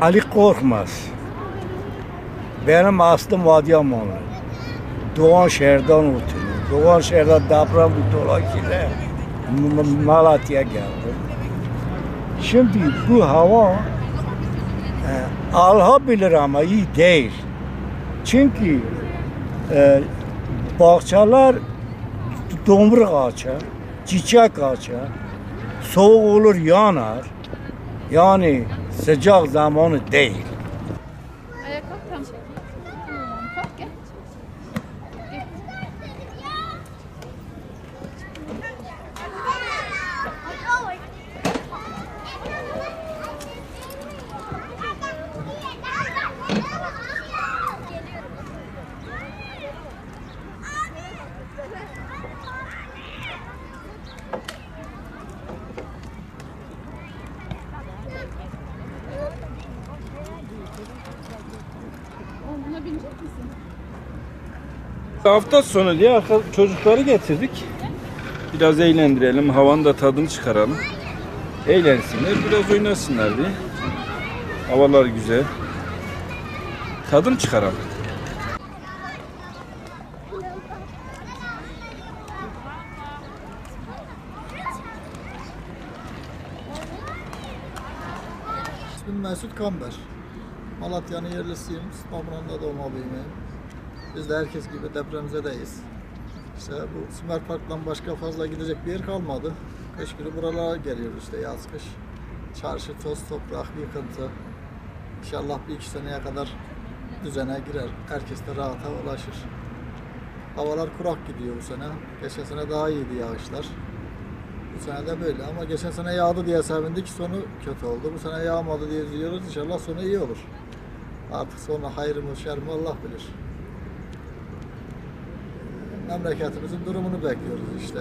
Ali Korkmaz. Benim aslım Vadiyamanlı. Doğan şehirden oturuyorum. Doğan şehirde deprem dolayısıyla Malatya'ya geldim. Şimdi bu hava e, Allah bilir ama iyi değil. Çünkü e, bahçeler domruk açar, çiçek açar, soğuk olur yanar. Yani sıcak zamanı değil. Hafta sonu diye çocukları getirdik. Biraz eğlendirelim, havanın da tadını çıkaralım. Eğlensinler, biraz oynasınlar diye. Havalar güzel. Tadını çıkaralım. İsmim Mesut Kamber. Malatya'nın yerlisiyim. Spamran'da doğma büyümeyim. Biz de herkes gibi depremzedeyiz. İşte bu Sümer Park'tan başka fazla gidecek bir yer kalmadı. Kış günü buralara geliyoruz işte yaz kış. Çarşı, toz, toprak, yıkıntı. İnşallah bir iki seneye kadar düzene girer. Herkes de rahata ulaşır. Havalar kurak gidiyor bu sene. Geçen sene daha iyiydi yağışlar. Bu sene de böyle ama geçen sene yağdı diye sevindik sonu kötü oldu. Bu sene yağmadı diye üzülüyoruz. İnşallah sonu iyi olur. Artık sonu hayır mı şer mi Allah bilir. Memleketimizin durumunu bekliyoruz işte.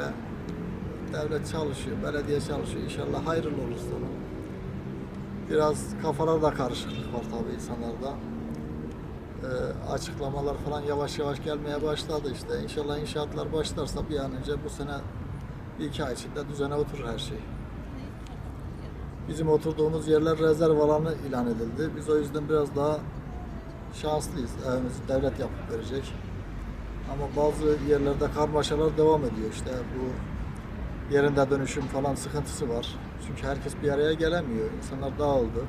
Devlet çalışıyor, belediye çalışıyor. İnşallah hayırlı olur sonu. Biraz kafalarda karışıklık var tabii insanlarda. Ee, açıklamalar falan yavaş yavaş gelmeye başladı işte. İnşallah inşaatlar başlarsa bir an önce bu sene bir iki ay içinde düzene oturur her şey. Bizim oturduğumuz yerler rezerv alanı ilan edildi. Biz o yüzden biraz daha şanslıyız. Evimizi devlet yapıp verecek. Ama bazı yerlerde karmaşalar devam ediyor. İşte bu yerinde dönüşüm falan sıkıntısı var. Çünkü herkes bir araya gelemiyor. İnsanlar dağıldı.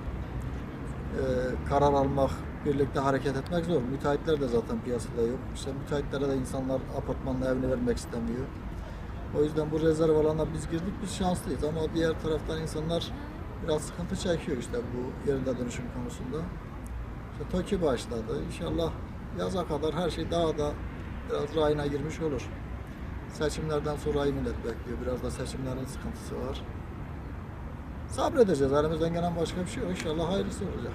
Ee, karar almak, birlikte hareket etmek zor. Müteahhitler de zaten piyasada yok. İşte müteahhitlere de insanlar apartmanla evini vermek istemiyor. O yüzden bu rezerv alana biz girdik, biz şanslıyız ama diğer taraftan insanlar biraz sıkıntı çekiyor işte bu yerinde dönüşüm konusunda. İşte TOKİ başladı. İnşallah yaza kadar her şey daha da biraz rayına girmiş olur. Seçimlerden sonra millet bekliyor. Biraz da seçimlerin sıkıntısı var. Sabredeceğiz. Elimizden gelen başka bir şey yok. İnşallah hayırlısı olacak.